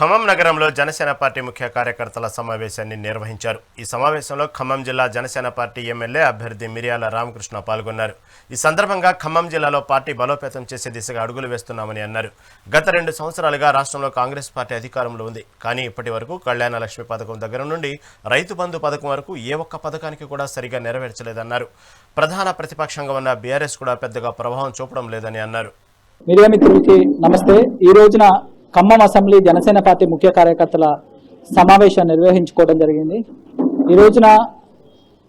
ఖమ్మం నగరంలో జనసేన పార్టీ ముఖ్య కార్యకర్తల సమావేశాన్ని నిర్వహించారు. ఈ సమావేశంలో ఖమ్మం జిల్లా జనసేన పార్టీ ఎమ్మెల్యే అభ్యర్థి మిరియాల రామకృష్ణ పాల్గొన్నారు. ఈ సందర్భంగా ఖమ్మం జిల్లాలో పార్టీ బలోపేతం చేసే దిశగా అడుగులు వేస్తున్నామని అన్నారు. గత రెండు సంవత్సరాలుగా రాష్ట్రంలో కాంగ్రెస్ పార్టీ అధికారంలో ఉంది. కానీ ఇప్పటి వరకు కళ్యాణ లక్ష్మి పథకం దగ్గర నుండి రైతు బంధు పథకం వరకు ఏ ఒక్క పథకానికి కూడా సరిగా నెరవేర్చలేదన్నారు. ప్రధాన ప్రతిపక్షంగా ఉన్న బీఆర్ఎస్ కూడా పెద్దగా ప్రభావం చూపడం లేదని అన్నారు. మీడియా మిత్రులకి నమస్తే. ఈ రోజున ఖమ్మం అసెంబ్లీ జనసేన పార్టీ ముఖ్య కార్యకర్తల సమావేశాన్ని నిర్వహించుకోవడం జరిగింది. ఈ రోజున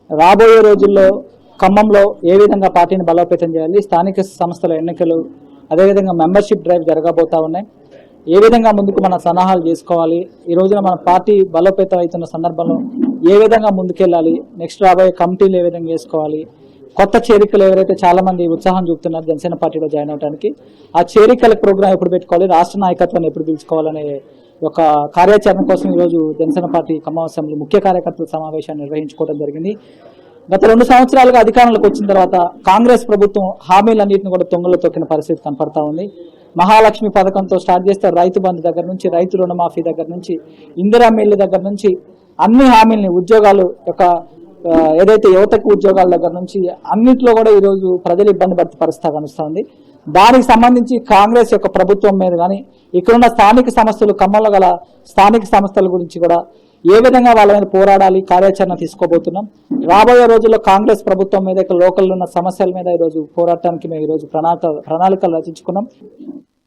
రాబోయే రోజుల్లో ఖమ్మంలో ఏ విధంగా పార్టీని బలోపేతం చేయాలి స్థానిక సంస్థల ఎన్నికలు అదేవిధంగా మెంబర్షిప్ డ్రైవ్ జరగబోతా ఉన్నాయి. ఏ విధంగా ముందుకు మనం సన్నాహాలు చేసుకోవాలి ఈ రోజున మన పార్టీ బలోపేతం అవుతున్న సందర్భంలో ఏ విధంగా ముందుకెళ్ళాలి నెక్స్ట్ రాబోయే కమిటీలు ఏ విధంగా వేసుకోవాలి కొత్త చేరికలు ఎవరైతే చాలా మంది ఉత్సాహం చూపుతున్నారు జనసేన పార్టీలో జాయిన్ అవడానికి ఆ చేరికల ప్రోగ్రాం ఎప్పుడు పెట్టుకోవాలి రాష్ట్ర నాయకత్వాన్ని ఎప్పుడు పిలుచుకోవాలనే ఒక కార్యాచరణ కోసం ఈరోజు జనసేన పార్టీ ఖమ్మం అసెంబ్లీ ముఖ్య కార్యకర్తల సమావేశాన్ని నిర్వహించుకోవడం జరిగింది. గత రెండు సంవత్సరాలుగా అధికారంలోకి వచ్చిన తర్వాత కాంగ్రెస్ ప్రభుత్వం హామీలన్నింటిని కూడా తొంగలో తొక్కిన పరిస్థితి కనపడతా ఉంది. మహాలక్ష్మి పథకంతో స్టార్ట్ చేస్తే రైతు బంధు దగ్గర నుంచి రైతు రుణమాఫీ దగ్గర నుంచి ఇందిరా మిల్లు దగ్గర నుంచి అన్ని హామీల్ని ఉద్యోగాలు యొక్క ఏదైతే యువతకు ఉద్యోగాల దగ్గర నుంచి అన్నింటిలో కూడా ఈరోజు ప్రజలు ఇబ్బంది పడుతూ పరిస్థితి కనిస్తుంది దానికి సంబంధించి కాంగ్రెస్ యొక్క ప్రభుత్వం మీద కానీ ఇక్కడున్న స్థానిక సంస్థలు కమ్మల గల స్థానిక సంస్థల గురించి కూడా ఏ విధంగా వాళ్ళ మీద పోరాడాలి కార్యాచరణ తీసుకోబోతున్నాం. రాబోయే రోజుల్లో కాంగ్రెస్ ప్రభుత్వం మీద ఇక్కడ లోకల్లో ఉన్న సమస్యల మీద ఈరోజు పోరాటానికి మేము ఈరోజు ప్రణాళిక ప్రణాళికలు రచించుకున్నాం.